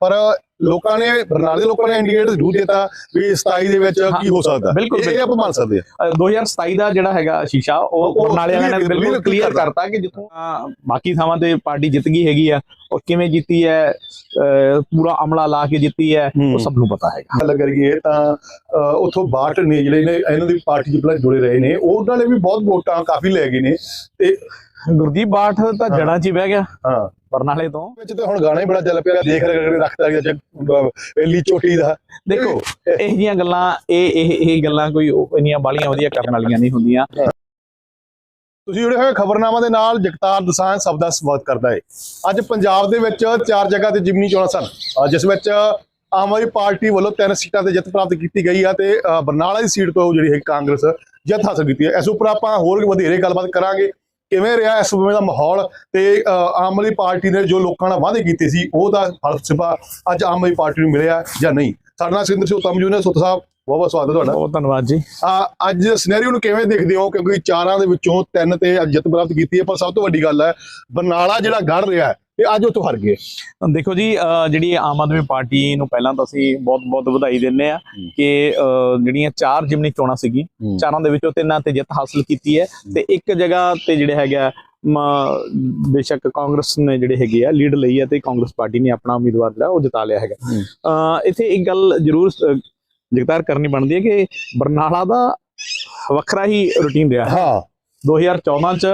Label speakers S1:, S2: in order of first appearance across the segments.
S1: ਪਰ ਲੋਕਾਂ ਨੇ ਬਰਨਾਲੇ ਦੇ ਲੋਕਾਂ ਨੇ ਇੰਡੀਕੇਟ ਜ਼ਰੂਰ ਦਿੱਤਾ ਵੀ 27 ਦੇ ਵਿੱਚ ਕੀ ਹੋ ਸਕਦਾ।
S2: ਬਿਲਕੁਲ,
S1: ਇਹ- ਆਪਾਂ ਮੰਨ ਸਕਦੇ ਆ
S2: ਅ, 2027 ਦਾ ਜਿਹੜਾ ਹੈਗਾ ਸ਼ੀਸ਼ਾ ਉਹ ਬਰਨਾਲੇ ਵਾਲਿਆਂ ਨੇ ਬਿਲਕੁਲ ਕਲੀਅਰ
S1: ਕਰਤਾ।
S2: ਕਿ ਜਿੱਥੋਂ ਬਾਕੀ ਥਾਵਾਂ ਤੇ ਪਾਰਟੀ ਜਿੱਤ ਗਈ ਹੈਗੀ ਆ ਉਹ ਕਿਵੇਂ ਜਿੱਤੀ ਹੈ ਪੂਰਾ ਅਮਲਾ ਲਾ ਕੇ ਜਿੱਤੀ ਹੈ ਉਹ ਸਭ ਨੂੰ ਪਤਾ ਹੈਗਾ।
S1: ਗੱਲ ਕਰੀਏ ਤਾਂ ਉੱਥੋਂ ਬਾਟ ਨੇ ਜਿਹੜੇ ਨੇ ਇਹਨਾਂ ਦੀ ਪਾਰਟੀ ਚ ਜੁੜੇ ਰਹੇ ਨੇ ਉਹ ਨਾਲੇ ਵੀ ਬਹੁਤ ਵੋਟਾਂ ਕਾਫੀ ਲੈ ਗਏ ਨੇ ਤੇ
S2: ਗੁਰਦੀਪ ਬਾਠ ਤਾਂ ਜੜਾਂ 'ਚ ਹੀ ਬਹਿ ਗਿਆ।
S1: ਹਾਂ।
S2: ਬਰਨਾਲੇ ਤੋਂ।
S1: ਵਿੱਚ ਤਾਂ ਹੁਣ ਗਾਣਾ ਹੀ ਬੜਾ ਚੱਲ ਪਿਆ ਦੇਖ ਰਹੇ ਰੱਖਦਾ ਗਿਆ ਪਹਿਲੀ ਚੋਟੀ ਦਾ।
S2: ਦੇਖੋ ਇਹ ਜੀਆਂ ਗੱਲਾਂ ਇਹ ਇਹ ਇਹ ਗੱਲਾਂ ਕੋਈ ਇੰਨੀਆਂ ਬਾਲੀਆਂ ਵਧੀਆ ਕਰਨ ਵਾਲੀਆਂ ਨਹੀਂ ਹੁੰਦੀਆਂ।
S1: ਤੁਸੀਂ ਜੁੜੇ ਹੋਏ ਖਬਰਨਾਮਾ ਦੇ ਨਾਲ ਜਗਤਾਰ ਦਸਾਂਝ ਸਭ ਦਾ ਸਵਾਗਤ ਕਰਦਾ ਹੈ ਅੱਜ ਪੰਜਾਬ ਦੇ ਵਿੱਚ ਚਾਰ ਜਗ੍ਹਾ ਤੇ ਜਿਮਨੀ ਚੋਣਾਂ ਸਨ। ਜਿਸ ਵਿੱਚ ਆਮ ਆਦਮੀ ਪਾਰਟੀ ਵੱਲੋਂ ਤਿੰਨ ਸੀਟਾਂ ਤੇ ਜਿੱਤ ਪ੍ਰਾਪਤ ਕੀਤੀ ਗਈ ਆ ਤੇ ਬਰਨਾਲਾ ਦੀ ਸੀਟ ਤੋਂ ਜਿਹੜੀ ਹੈ ਕਾਂਗਰਸ ਜਿੱਤ ਹਾਸਲ ਕੀਤੀ ਹੈ। ਇਸ ਉੱਪਰ ਆਪਾਂ ਹੋਰ ਵਧੇਰੇ ਗੱਲਬਾਤ ਕਰਾਂਗੇ। ਕਿਵੇਂ ਰਿਹਾ ਇਸ ਸਮੇਂ ਦਾ ਮਾਹੌਲ? ਤੇ ਆਮ ਆਦਮੀ ਪਾਰਟੀ ਨੇ ਜੋ ਲੋਕਾਂ ਨਾਲ ਵਾਅਦੇ ਕੀਤੇ ਸੀ ਉਹਦਾ ਫਲਸਫਾ ਅੱਜ ਆਮ ਆਦਮੀ ਪਾਰਟੀ ਨੂੰ ਮਿਲਿਆ ਜਾਂ ਨਹੀਂ? ਸਾਡੇ ਨਾਲ ਸਿੰਦਰ ਸਿੰਘ ਤਮਜੂ ਨੇ ਸੁੱਤ ਸਾਹਿਬ ਬਹੁਤ ਬਹੁਤ ਸਵਾਗਤ ਤੁਹਾਡਾ।
S2: ਬਹੁਤ ਧੰਨਵਾਦ ਜੀ।
S1: ਆ ਅੱਜ ਸਿਨੈਰੀਓ ਨੂੰ ਕਿਵੇਂ ਦੇਖਦੇ ਹੋ? ਕਿਉਂਕਿ ਚਾਰਾਂ ਦੇ ਵਿੱਚੋਂ ਤਿੰਨ ਤੇ ਜਿੱਤ ਪ੍ਰਾਪਤ ਕੀਤੀ ਹੈ ਪਰ ਸਭ ਤੋਂ ਵੱਡੀ ਗੱਲ ਹੈ ਬਰਨਾਲਾ ਜਿਹੜਾ ਗੜ ਰਿਹਾ ਇਹ ਅੱਜ ਉੱਥੋਂ ਹਰ ਗਏ।
S2: ਦੇਖੋ ਜੀ ਜਿਹੜੀ ਆਮ ਆਦਮੀ ਪਾਰਟੀ ਨੂੰ ਪਹਿਲਾਂ ਤਾਂ ਅਸੀਂ ਬਹੁਤ-ਬਹੁਤ ਵਧਾਈ ਦਿੰਦੇ ਆ ਕਿ ਜਿਹੜੀਆਂ ਚਾਰ ਜਿਮਨੀ ਚੋਣਾਂ ਸੀਗੀ ਚਾਰਾਂ ਦੇ ਵਿੱਚੋਂ ਤਿੰਨਾਂ ਤੇ ਜਿੱਤ ਹਾਸਲ ਕੀਤੀ ਹੈ ਤੇ ਇੱਕ ਜਗ੍ਹਾ ਤੇ ਜਿਹੜੇ ਹੈਗਾ ਮ- ਬੇਸ਼ੱਕ ਕਾਂਗਰਸ ਨੇ ਜਿਹੜੇ ਹੈਗੇ ਆ ਲੀਡ ਲਈ ਹੈ ਤੇ ਕਾਂਗਰਸ ਪਾਰਟੀ ਨੇ ਆਪਣਾ ਉਮੀਦਵਾਰ ਜਿਹੜਾ ਉਹ ਜਿਤਾ ਲਿਆ ਹੈਗਾ। ਇੱਥੇ ਇੱਕ ਗੱਲ ਜ਼ਰੂਰ ਜਗਤਾਰ ਕਰਨੀ ਬਣਦੀ ਹੈ ਕਿ ਬਰਨਾਲਾ ਦਾ ਵੱਖਰਾ ਹੀ ਰੁਟੀਨ ਰਿਹਾ
S1: ਹਾਂ।
S2: 2014 ਚ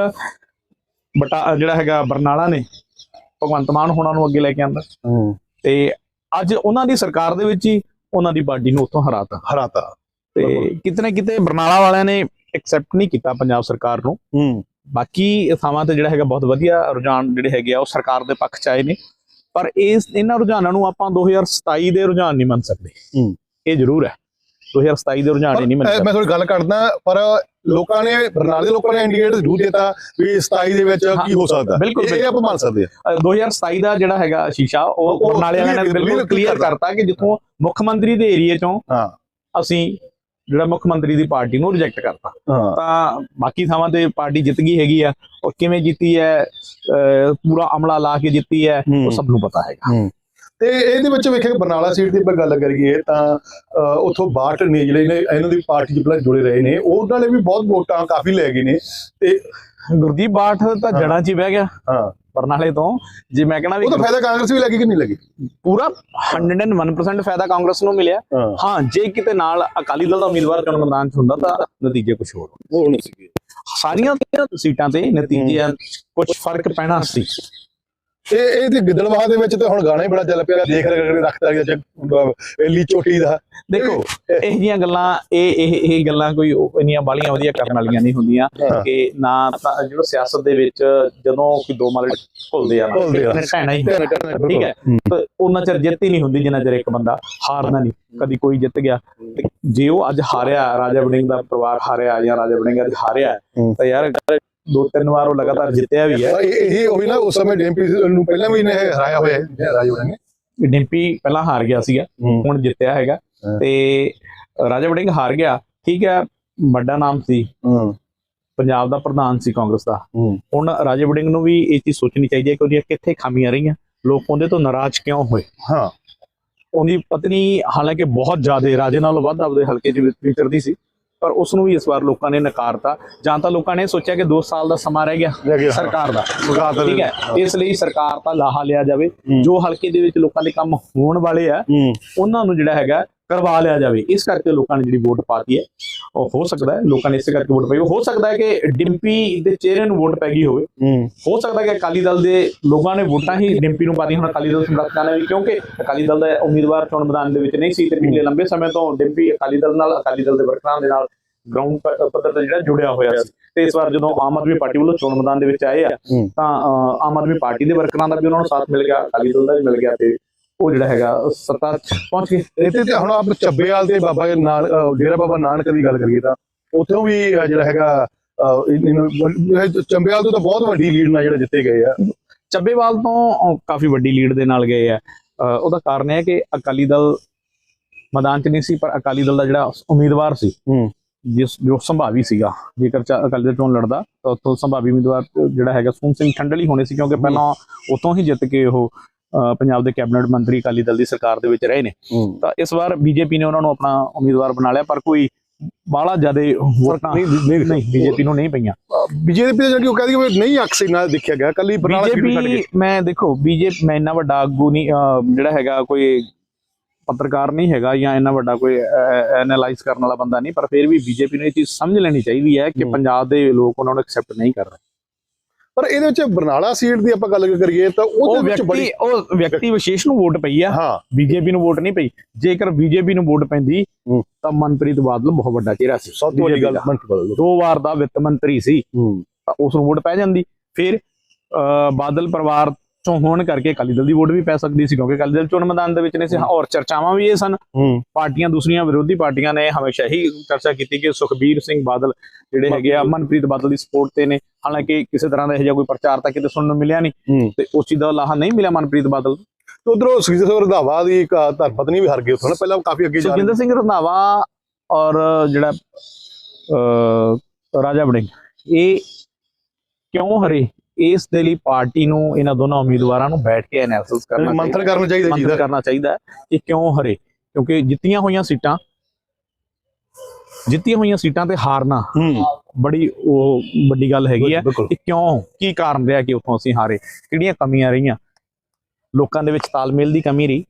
S2: ਬਟਾ ਜਿਹੜਾ ਹੈਗਾ ਬਰਨਾਲਾ ਨੇ ਭਗਵੰਤ ਮਾਨ ਹੋਣਾ ਨੂੰ ਅੱਗੇ ਲੈ ਕੇ ਆਂਦਾ। ਤੇ ਅੱਜ ਉਹਨਾਂ ਦੀ ਸਰਕਾਰ ਦੇ ਵਿੱਚ ਹੀ ਉਹਨਾਂ ਦੀ ਪਾਰਟੀ ਨੂੰ ਉੱਥੋਂ ਹਰਾਤਾ।
S1: ਹਰਾਤਾ।
S2: ਤੇ ਕਿਤੇ ਨਾ ਕਿਤੇ ਬਰਨਾਲਾ ਵਾਲਿਆਂ ਨੇ ਐਕਸੈਪਟ ਨਹੀਂ ਕੀਤਾ ਪੰਜਾਬ ਸਰਕਾਰ ਨੂੰ।
S1: ਹੂੰ।
S2: ਬਾਕੀ ਥਾਵਾਂ ਤੇ ਜਿਹੜਾ ਹੈਗਾ ਬਹੁਤ ਵਧੀਆ ਰੁਝਾਨ ਜਿਹੜੇ ਹੈਗੇ ਆ ਉਹ ਸਰਕਾਰ ਦੇ ਪੱਖ ਚ ਆਏ ਨੇ। ਪਰ ਇਸ ਇਹਨਾਂ ਰੁਝਾਨਾਂ ਨੂੰ ਆਪਾਂ 2027 ਦੇ ਰੁਝਾਨ ਨਹੀਂ ਮੰਨ ਸਕਦੇ।
S1: ਹੂੰ।
S2: ਇਹ ਜ਼ਰੂਰ ਹੈ। 2027 ਦੇ ਰੁਝਾਨ ਹੀ ਨਹੀਂ ਮੰਨ
S1: ਮੈਂ ਥੋੜੀ ਗੱਲ ਕਰਦਾ ਪਰ ਲੋਕਾਂ ਨੇ ਬਰਨਾਲੇ ਦੇ ਲੋਕਾਂ ਨੇ ਇੰਡੀਕੇਟ ਜ਼ਰੂਰ ਦਿੱਤਾ ਵੀ 27 ਦੇ ਵਿੱਚ ਕੀ ਹੋ ਸਕਦਾ।
S2: ਬਿਲਕੁਲ,
S1: ਇਹ- ਆਪਾਂ ਮੰਨ ਸਕਦੇ ਆ
S2: ਅ, 2027 ਦਾ ਜਿਹੜਾ ਹੈਗਾ ਸ਼ੀਸ਼ਾ ਉਹ ਬਰਨਾਲੇ ਵਾਲਿਆਂ ਨੇ ਬਿਲਕੁਲ ਕਲੀਅਰ ਕਰਤਾ। ਕਿ ਜਿੱਥੋਂ ਮੁੱਖ ਮੰਤਰੀ ਦੇ ਏਰੀਏ ਚੋਂ
S1: ਹਾਂ।
S2: ਅਸੀਂ ਜਿਹੜਾ ਮੁੱਖ ਮੰਤਰੀ ਦੀ ਪਾਰਟੀ ਨੂੰ ਰਿਜੈਕਟ ਕਰਤਾ। ਤਾਂ ਬਾਕੀ ਥਾਵਾਂ ਤੇ ਪਾਰਟੀ ਜਿੱਤ ਗਈ ਹੈਗੀ ਆ ਉਹ ਕਿਵੇਂ ਜਿੱਤੀ ਹੈ ਪੂਰਾ ਅਮਲਾ ਲਾ ਕੇ ਜਿੱਤੀ ਹੂੰ। ਉਹ ਸਭ ਨੂੰ ਪਤਾ ਹੈਗਾ।
S1: ਤੇ ਇਹਦੇ ਵਿੱਚ ਵੇਖਿਆ ਕਿ ਬਰਨਾਲਾ ਸੀਟ ਦੀ ਆਪਾਂ ਗੱਲ ਕਰੀਏ ਤਾਂ ਉੱਥੋਂ ਬਾਟ ਨੇ ਜਿਹੜੇ ਨੇ ਇਹਨਾਂ ਦੀ ਪਾਰਟੀ ਚ ਪਹਿਲਾਂ ਜੁੜੇ ਰਹੇ ਨੇ ਉਹ ਨਾਲੇ ਵੀ ਬਹੁਤ ਵੋਟਾਂ ਕਾਫੀ ਲੈ ਗਏ ਨੇ ਤੇ
S2: ਗੁਰਦੀਪ ਬਾਠ ਤਾਂ ਜੜਾਂ 'ਚ ਹੀ ਬਹਿ ਗਿਆ।
S1: ਹਾਂ।
S2: ਬਰਨਾਲੇ ਤੋਂ। ਜੇ ਮੈਂ ਕਹਣਾ ਵੀ
S1: ਉਹ ਤਾਂ ਫਾਇਦਾ ਕਾਂਗਰਸ ਵੀ ਲੱਗੀ ਕਿ ਨਹੀਂ ਲੱਗੀ
S2: ਪੂਰਾ 101% ਫਾਇਦਾ ਕਾਂਗਰਸ ਨੂੰ ਮਿਲਿਆ।
S1: ਹਾਂ।
S2: ਜੇ ਕਿਤੇ ਨਾਲ ਅਕਾਲੀ ਦਲ ਦਾ ਉਮੀਦਵਾਰ ਚੋਣ ਮੈਦਾਨ 'ਚ ਹੁੰਦਾ ਤਾਂ ਨਤੀਜੇ ਕੁਝ ਹੋਰ।
S1: ਨਹੀਂ ਸੀਗੇ।
S2: ਸਾਰੀਆਂ ਸੀਟਾਂ ਤੇ ਨਤੀਜੇ ਕੁਝ ਫ਼ਰਕ ਪੈਣਾ ਸੀ।
S1: ਤੇ ਇਹ ਤੇ ਗਿੱਦੜਵਾਹ ਦੇ ਵਿੱਚ ਤੇ ਹੁਣ ਗਾਣਾ ਹੀ ਬੜਾ ਚੱਲ ਪਿਆ ਦੇਖ ਰਹੇ ਰੱਖਦਾ ਗਿਆ ਪਹਿਲੀ ਚੋਟੀ ਦਾ।
S2: ਦੇਖੋ ਇਹ ਜੀਆਂ ਗੱਲਾਂ ਇਹ ਇਹ ਇਹ ਗੱਲਾਂ ਕੋਈ ਇੰਨੀਆਂ ਬਾਲੀਆਂ ਵਧੀਆ ਕਰਨ ਵਾਲੀਆਂ ਨਹੀਂ ਹੁੰਦੀਆਂ। ਕਿ ਨਾ ਤਾਂ ਜਿਹੜਾ ਸਿਆਸਤ ਦੇ ਵਿੱਚ ਜਦੋਂ ਕੋਈ ਦੋ ਮਾਲੇ ਘੁਲਦੇ ਆ ਨਾ ਢਹਿਣਾ ਹੀ ਠੀਕ ਹੈ? ਤਾਂ ਉਹਨਾਂ ਚਿਰ ਜਿੱਤ ਹੀ ਨਹੀਂ ਹੁੰਦੀ ਜਿੰਨਾ ਚਿਰ ਇੱਕ ਬੰਦਾ ਹਾਰਦਾ ਨਹੀਂ ਕਦੀ ਕੋਈ ਜਿੱਤ ਗਿਆ। ਜੇ ਉਹ ਅੱਜ ਹਾਰਿਆ ਰਾਜਾ ਵੜਿੰਗ ਦਾ ਪਰਿਵਾਰ ਹਾਰਿਆ ਜਾਂ ਰਾਜਾ ਵੜਿੰਗ ਅੱਜ ਹਾਰਿਆ। ਤਾਂ ਯਾਰ ਦੋ ਤਿੰਨ ਵਾਰ ਉਹ ਲਗਾਤਾਰ ਜਿੱਤਿਆ ਵੀ ਹੈ।
S1: ਇਹ ਉਹੀ ਨਾ ਉਸ ਸਮੇਂ ਡੀਐਮਪੀ ਨੂੰ ਪਹਿਲਾਂ ਵੀ ਇਹਨੇ ਹਰਾਇਆ ਹੋਇਆ ਹੈ। ਰਾਜ ਨੇ।
S2: ਡਿੰਪੀ ਪਹਿਲਾਂ ਹਾਰ ਗਿਆ ਸੀਗਾ ਹੁਣ ਜਿੱਤਿਆ ਹੈਗਾ। ਤੇ ਰਾਜਾ ਵੜਿੰਗ ਹਾਰ ਗਿਆ। ਠੀਕ ਹੈ ਵੱਡਾ ਨਾਮ ਸੀ।
S1: ਹੂੰ।
S2: ਪੰਜਾਬ ਦਾ ਪ੍ਰਧਾਨ ਸੀ ਕਾਂਗਰਸ ਦਾ।
S1: ਹੂੰ।
S2: ਹੁਣ ਰਾਜੇ ਵੜਿੰਗ ਨੂੰ ਵੀ ਇਹ ਚੀਜ਼ ਸੋਚਣੀ ਚਾਹੀਦੀ ਹੈ ਕਿ ਉਹਦੀਆਂ ਕਿੱਥੇ ਖਾਮੀਆਂ ਰਹੀਆਂ। ਲੋਕ ਉਹਦੇ ਤੋਂ ਨਾਰਾਜ਼ ਕਿਉਂ ਹੋਏ?
S1: ਹਾਂ।
S2: ਉਹਦੀ ਪਤਨੀ ਹਾਲਾਂਕਿ ਬਹੁਤ ਜ਼ਿਆਦਾ ਰਾਜੇ ਨਾਲੋਂ ਵੱਧ ਆਪਦੇ ਹਲਕੇ 'ਚ ਵਿਚਰਦੀ ਸੀ। ਪਰ ਉਸ ਨੂੰ ਵੀ ਇਸ ਵਾਰ ਲੋਕਾਂ ਨੇ ਨਕਾਰਤਾ। ਜਾਂ ਤਾਂ ਲੋਕਾਂ ਨੇ ਸੋਚਿਆ ਕਿ 2 ਸਾਲ ਦਾ ਸਮਾਂ ਰਹਿ ਗਿਆ। ਸਰਕਾਰ ਦਾ। ਠੀਕ ਹੈ? ਇਸ ਲਈ ਸਰਕਾਰ ਦਾ ਲਾਹਾ ਲਿਆ ਜਾਵੇ। ਜੋ ਹਲਕੇ ਦੇ ਵਿੱਚ ਲੋਕਾਂ ਦੇ ਕੰਮ ਹੋਣ ਵਾਲੇ ਆ ਉਹਨਾਂ ਨੂੰ ਜਿਹੜਾ ਹੈਗਾ ਕਰਵਾ ਲਿਆ ਜਾਵੇ। ਇਸ ਕਰਕੇ ਲੋਕਾਂ ਨੇ ਜਿਹੜੀ ਵੋਟ ਪਾਤੀ ਹੈ ਉਹ ਹੋ ਸਕਦਾ ਹੈ ਲੋਕਾਂ ਨੇ ਇਸੇ ਕਰਕੇ ਵੋਟ ਪਾਈ। ਹੋ ਸਕਦਾ ਹੈ ਕਿ ਡਿੰਪੀ ਦੇ ਚਿਹਰੇ ਨੂੰ ਵੋਟ ਪੈ ਗਈ ਹੋਵੇ।
S1: ਹੂੰ।
S2: ਸਕਦਾ ਹੈ ਕਿ ਅਕਾਲੀ ਦਲ ਦੇ ਲੋਕਾਂ ਨੇ ਵੋਟਾਂ ਹੀ ਡਿੰਪੀ ਨੂੰ ਪਾਦੀਆਂ ਹੁਣ ਅਕਾਲੀ ਦਲ ਸਮਰਥਕਾਂ ਨੇ ਵੀ ਕਿਉਂਕਿ ਅਕਾਲੀ ਦਲ ਦਾ ਉਮੀਦਵਾਰ ਚੋਣ ਮੈਦਾਨ ਦੇ ਵਿੱਚ ਨਹੀਂ ਸੀ ਤੇ ਪਿਛਲੇ ਲੰਬੇ ਸਮੇਂ ਤੋਂ ਡਿੰਪੀ ਅਕਾਲੀ ਦਲ ਨਾਲ ਅਕਾਲੀ ਦਲ ਦੇ ਵਰਕਰਾਂ ਦੇ ਨਾਲ ਗਰਾਊਂਡ ਪੱਧਰ ਤੇ ਜਿਹੜਾ ਜੁੜਿਆ ਹੋਇਆ ਸੀ। ਤੇ ਇਸ ਵਾਰ ਜਦੋਂ ਆਮ ਆਦਮੀ ਪਾਰਟੀ ਵੱਲੋਂ ਚੋਣ ਮੈਦਾਨ ਦੇ ਵਿੱਚ ਆਏ ਆ। ਤਾਂ ਆਮ ਆਦਮੀ ਪਾਰਟੀ ਦੇ ਵਰਕਰਾਂ ਦਾ ਵੀ ਉਹਨਾਂ ਨੂੰ ਸਾਥ ਮਿਲ ਗਿਆ ਅਕਾਲੀ ਦਲ ਦਾ ਵੀ ਮਿਲ ਗਿਆ ਤੇ ਉਹ ਜਿਹੜਾ ਹੈਗਾ ਸੱਤਾ ਪਹੁੰਚ ਗਏ।
S1: ਇੱਥੇ ਤੇ ਹੁਣ ਆਪ ਚੱਬੇਵਾਲ ਤੇ ਬਾਬਾ ਨਾਨਕ ਅਹ ਡੇਰਾ ਬਾਬਾ ਨਾਨਕ ਦੀ ਗੱਲ ਕਰੀਏ ਤਾਂ ਉੱਥੋਂ ਵੀ ਜਿਹੜਾ ਹੈਗਾ ਚੱਬੇਵਾਲ ਤੋਂ ਤਾਂ ਬਹੁਤ ਵੱਡੀ ਲੀਡ ਨਾਲ ਜਿਹੜੇ ਜਿੱਤੇ ਗਏ ਆ।
S2: ਚੱਬੇਵਾਲ ਤੋਂ ਕਾਫੀ ਵੱਡੀ ਲੀਡ ਦੇ ਨਾਲ ਗਏ ਆ। ਉਹਦਾ ਕਾਰਨ ਇਹ ਹੈ ਕਿ ਅਕਾਲੀ ਦਲ ਮੈਦਾਨ 'ਚ ਨਹੀਂ ਸੀ ਪਰ ਅਕਾਲੀ ਦਲ ਦਾ ਜਿਹੜਾ ਉਮੀਦਵਾਰ ਸੀ ਜਿਸ ਜੋ ਸੰਭਾਵੀ ਸੀਗਾ ਜੇਕਰ ਅਕਾਲੀ ਦਲ ਚੋਣ ਲੜਦਾ ਤਾਂ ਉੱਥੋਂ ਸੰਭਾਵੀ ਉਮੀਦਵਾਰ ਜਿਹੜਾ ਹੈਗਾ ਸੂਮ ਸਿੰਘ ਠੰਡਲ ਹੀ ਹੋਣੇ ਸੀ ਕਿਉਂਕਿ ਪਹਿਲਾਂ ਉਤੋਂ ਹੀ ਜਿੱਤ ਕੇ ਉਹ ਪੰਜਾਬ ਦੇ ਕੈਬਨਿਟ ਮੰਤਰੀ ਅਕਾਲੀ ਦਲ ਦੀ ਸਰਕਾਰ ਦੇ ਵਿੱਚ ਰਹੇ ਨੇ। ਤਾਂ ਇਸ ਵਾਰ ਬੀਜੇਪੀ ਨੇ ਉਹਨਾਂ ਨੂੰ ਆਪਣਾ ਉਮੀਦਵਾਰ ਬਣਾ ਲਿਆ ਪਰ ਕੋਈ ਬਾਹਲਾ ਜ਼ਿਆਦਾ ਵੋਟਾਂ
S1: ਨਹੀਂ ਨਹੀਂ
S2: ਬੀਜੇਪੀ ਨੂੰ ਨਹੀਂ ਪਈਆਂ।
S1: ਬੀਜੇਪੀ ਤੇ ਜਿਹੜੀ ਉਹ ਕਹਿੰਦੀ ਵੀ ਨਹੀਂ ਅਕਸਰ ਨਾਲ ਦੇਖਿਆ ਗਿਆ ਕੱਲੀ ਬਰਨਾਲਾ ਕੇ
S2: ਬੀਜੇਪੀ ਮੈਂ ਦੇਖੋ ਬੀਜੇਪੀ ਮੈਂ ਇੰਨਾ ਵੱਡਾ ਆਗੂ ਨਹੀਂ ਜਿਹੜਾ ਹੈਗਾ ਕੋਈ ਪੱਤਰਕਾਰ ਨਹੀਂ ਹੈਗਾ ਜਾਂ ਇੰਨਾ ਵੱਡਾ ਕੋਈ ਐਨਾਲਾਈਜ਼ ਕਰਨ ਵਾਲਾ ਬੰਦਾ ਨਹੀਂ ਪਰ ਫਿਰ ਵੀ ਬੀਜੇਪੀ ਨੂੰ ਇਹ ਚੀਜ਼ ਸਮਝ ਲੈਣੀ ਚਾਹੀਦੀ ਹੈ ਕਿ। ਪੰਜਾਬ ਦੇ ਲੋਕ ਉਹਨਾਂ ਨੂੰ ਐਕਸੈਪਟ ਨਹੀਂ ਕਰ ਰਹੇ।
S1: ਪਰ ਇਹਦੇ ਵਿੱਚ ਬਰਨਾਲਾ ਸੀਟ ਦੀ ਆਪਾਂ ਗੱਲ ਕਰੀਏ ਤਾਂ
S2: ਉਹ
S1: ਉਹਦੇ ਵਿੱਚ ਬੜੀ
S2: ਉਹ ਵਿਅਕਤੀ ਵਿਸ਼ੇਸ਼ ਨੂੰ ਵੋਟ ਪਈ ਆ।
S1: ਹਾਂ।
S2: ਬੀਜੇਪੀ ਨੂੰ ਵੋਟ ਨਹੀਂ ਪਈ। ਜੇਕਰ ਬੀਜੇਪੀ ਨੂੰ ਵੋਟ ਪੈਂਦੀ। ਤਾਂ ਮਨਪ੍ਰੀਤ ਬਾਦਲ ਬਹੁਤ ਵੱਡਾ ਚਿਹਰਾ ਸੀ।
S1: ਸਭ ਤੋਂ ਵੱਡੀ ਗੱਲ
S2: BJP ਦਾ।
S1: ਮੰਨ ਕੇ ਬਦਲ
S2: ਦੋ। ਵਾਰ ਦਾ ਵਿੱਤ ਮੰਤਰੀ ਸੀ। ਤਾਂ ਉਸ ਨੂੰ ਵੋਟ ਪੈ ਜਾਂਦੀ। ਫਿਰ ਬਾਦਲ ਪਰਿਵਾਰ ਚੋਂ ਹੋਣ ਕਰਕੇ ਅਕਾਲੀ ਦਲ ਦੀ ਵੋਟ ਵੀ ਪੈ ਸਕਦੀ ਸੀ ਕਿਉਂਕਿ ਅਕਾਲੀ ਦਲ ਚੋਣ ਮੈਦਾਨ ਦੇ ਵਿੱਚ ਨਹੀਂ ਸੀ। ਹਾਂ, ਔਰ ਚਰਚਾਵਾਂ ਵੀ ਇਹ ਸਨ। ਪਾਰਟੀਆਂ ਦੂਸਰੀਆਂ ਵਿਰੋਧੀ ਪਾਰਟੀਆਂ ਨੇ ਹਮੇਸ਼ਾ ਹੀ ਚਰਚਾ ਕੀਤੀ ਕਿ ਸੁਖਬੀਰ ਸਿੰਘ ਬਾਦਲ ਜਿਹੜੇ ਹੈਗੇ ਆ ਮਨਪ੍ਰੀਤ ਬਾਦਲ ਦੀ ਸਪੋਰਟ ਤੇ ਨੇ। ਹਾਲਾਂਕਿ ਕਿਸੇ ਤਰ੍ਹਾਂ ਦਾ ਇਹੋ ਜਿਹਾ ਕੋਈ ਪ੍ਰਚਾਰ ਤਾਂ ਕਿਤੇ ਸੁਣਨ ਨੂੰ ਮਿਲਿਆ ਨਹੀਂ। ਤੇ ਉਸ ਚੀਜ਼ ਦਾ ਲਾਹਾ ਨਹੀਂ ਮਿਲਿਆ ਮਨਪ੍ਰੀਤ ਬਾਦਲ।
S1: ਤੇ ਉਧਰੋਂ ਸੁਖਜੀਤ ਸਿੰਘ ਰੰਧਾਵਾ ਦੀ ਇੱਕ ਧਰਮ ਪਤਨੀ ਵੀ ਹਰ ਗਈ ਉੱਥੋਂ ਪਹਿਲਾਂ ਕਾਫੀ ਅੱਗੇ ਜਾ ਰਹੀ
S2: ਸੁਖਜਿੰਦਰ ਸਿੰਘ ਰੰਧਾਵਾ ਔਰ ਜਿਹੜਾ ਰਾਜਾ ਵੜਿੰਗ ਇਹ ਕਿਉਂ ਹਰੇ? ਇਸ ਦੇ ਲਈ ਪਾਰਟੀ ਨੂੰ ਇਹਨਾਂ ਦੋਨਾਂ ਉਮੀਦਵਾਰਾਂ ਨੂੰ ਬੈਠ ਕੇ ਐਨਾਲਿਸਿਸ ਕਰਨਾ
S1: ਮੰਥਨ ਕਰਨਾ ਚਾਹੀਦਾ ਜੀ
S2: ਕਰਨਾ ਚਾਹੀਦਾ ਕਿ ਕਿਉਂ ਹਰੇ? ਕਿਉਂਕਿ ਜਿੱਤੀਆਂ ਹੋਈਆਂ ਸੀਟਾਂ ਜਿੱਤੀਆਂ ਹੋਈਆਂ ਸੀਟਾਂ ਤੇ ਹਾਰਨਾ ਬੜੀ ਉਹ ਵੱਡੀ ਗੱਲ ਹੈਗੀ ਹੈ ਕਿ ਕਿਉਂ ਕੀ ਕਾਰਨ ਰਿਹਾ ਕਿ ਉੱਥੋਂ ਅਸੀਂ ਹਾਰੇ? ਕਿਹੜੀਆਂ ਕਮੀਆਂ ਰਹੀਆਂ? ਲੋਕਾਂ ਦੇ ਵਿੱਚ ਤਾਲਮੇਲ ਦੀ ਕਮੀ ਰਹੀ।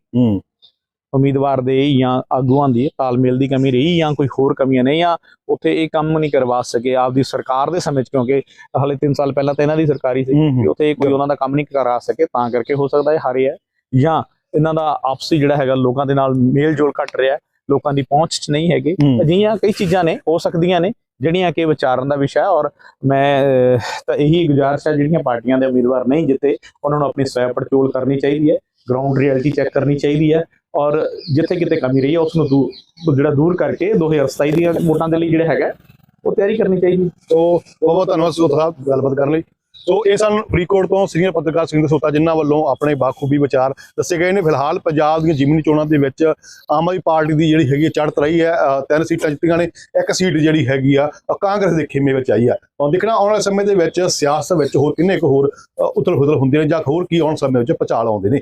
S2: ਉਮੀਦਵਾਰ ਦੇ ਜਾਂ ਆਗੂਆਂ ਦੀ ਤਾਲਮੇਲ ਦੀ ਕਮੀ ਰਹੀ ਜਾਂ ਕੋਈ ਹੋਰ ਕਮੀਆਂ ਨੇ ਜਾਂ ਉੱਥੇ ਇਹ ਕੰਮ ਨਹੀਂ ਕਰਵਾ ਸਕੇ ਆਪਦੀ ਸਰਕਾਰ ਦੇ ਸਮੇਂ 'ਚ ਕਿਉਂਕਿ ਹਲੇ 3 ਸਾਲ ਪਹਿਲਾਂ ਤਾਂ ਇਹਨਾਂ ਦੀ ਸਰਕਾਰੀ ਸੀ ਉੱਥੇ ਕੋਈ ਉਹਨਾਂ ਦਾ ਕੰਮ ਨਹੀਂ ਕਰਾ ਸਕੇ ਤਾਂ ਕਰਕੇ ਹੋ ਸਕਦਾ ਇਹ ਹਾਰੇ ਹੈ ਜਾਂ ਇਹਨਾਂ ਦਾ ਆਪਸੀ ਜਿਹੜਾ ਹੈਗਾ ਲੋਕਾਂ ਦੇ ਨਾਲ ਮੇਲ ਜੋਲ ਘਟ ਰਿਹਾ ਲੋਕਾਂ ਦੀ ਪਹੁੰਚ 'ਚ ਨਹੀਂ ਹੈਗੇ। ਅਜਿਹੀਆਂ ਕਈ ਚੀਜ਼ਾਂ ਨੇ ਹੋ ਸਕਦੀਆਂ ਨੇ ਜਿਹੜੀਆਂ ਕਿ ਵਿਚਾਰਨ ਦਾ ਵਿਸ਼ਾ ਹੈ ਔਰ ਮੈਂ ਤਾਂ ਇਹੀ ਗੁਜ਼ਾਰਿਸ਼ ਹੈ ਜਿਹੜੀਆਂ ਪਾਰਟੀਆਂ ਦੇ ਉਮੀਦਵਾਰ ਨਹੀਂ ਜਿੱਤੇ ਉਹਨਾਂ ਨੂੰ ਆਪਣੀ ਸਵੈ ਪੜਚੋਲ ਕਰਨੀ ਚਾਹੀਦੀ ਹੈ ਗਰਾਊਂਡ ਰਿਐਲਿਟੀ ਚੈੱਕ ਕਰਨੀ ਚਾਹੀਦੀ ਹੈ ਔਰ ਜਿੱਥੇ ਕਿਤੇ ਕਮੀ ਰਹੀ ਹੈ, ਉਸ ਨੂੰ ਦੂਰ ਜਿਹੜਾ ਦੂਰ ਕਰਕੇ 2027 ਦੀਆਂ ਵੋਟਾਂ ਦੇ ਲਈ ਜਿਹੜਾ ਹੈਗਾ, ਉਹ ਤਿਆਰੀ ਕਰਨੀ ਚਾਹੀਦੀ।
S1: ਸੋ, ਬਹੁਤ ਬਹੁਤ ਧੰਨਵਾਦ ਸੋਤ ਸਾਹਿਬ ਗੱਲਬਾਤ ਕਰਨ ਲਈ। ਸੋ, ਇਹ ਸਨ ਫਰੀਦਕੋਟ ਤੋਂ ਸੀਨੀਅਰ ਪੱਤਰਕਾਰ ਸਿੰਘ ਸੋਤਾ, ਜਿਨ੍ਹਾਂ ਵੱਲੋਂ ਆਪਣੇ ਬਾਖੂਬੀ ਵਿਚਾਰ ਦੱਸੇ ਗਏ ਨੇ। ਫਿਲਹਾਲ ਪੰਜਾਬ ਦੀਆਂ ਜ਼ਿਮਨੀ ਚੋਣਾਂ ਦੇ ਵਿੱਚ ਆਮ ਆਦਮੀ ਪਾਰਟੀ ਦੀ ਜਿਹੜੀ ਹੈਗੀ ਚੜ੍ਹਤ ਰਹੀ ਹੈ ਤਿੰਨ ਸੀਟਾਂ ਜਿੱਤੀਆਂ ਨੇ, ਇੱਕ ਸੀਟ ਜਿਹੜੀ ਹੈਗੀ ਆ ਕਾਂਗਰਸ ਦੇ ਖੇਮੇ ਵਿੱਚ ਆਈ ਆ। ਹੁਣ ਦੇਖਣਾ, ਆਉਣ ਵਾਲੇ ਸਮੇਂ ਦੇ ਵਿੱਚ ਸਿਆਸਤ ਵਿੱਚ ਹੋਰ ਕਿੰਨੇ ਕੁ ਹੋਰ ਉਤਲ ਫੁਤਲ ਹੁੰਦੇ ਨੇ ਜਾਂ ਹੋਰ ਕੀ ਆਉਣ ਸਮੇਂ ਵਿੱਚ ਪਚਾਲ ਆਉਂਦੇ ਨੇ।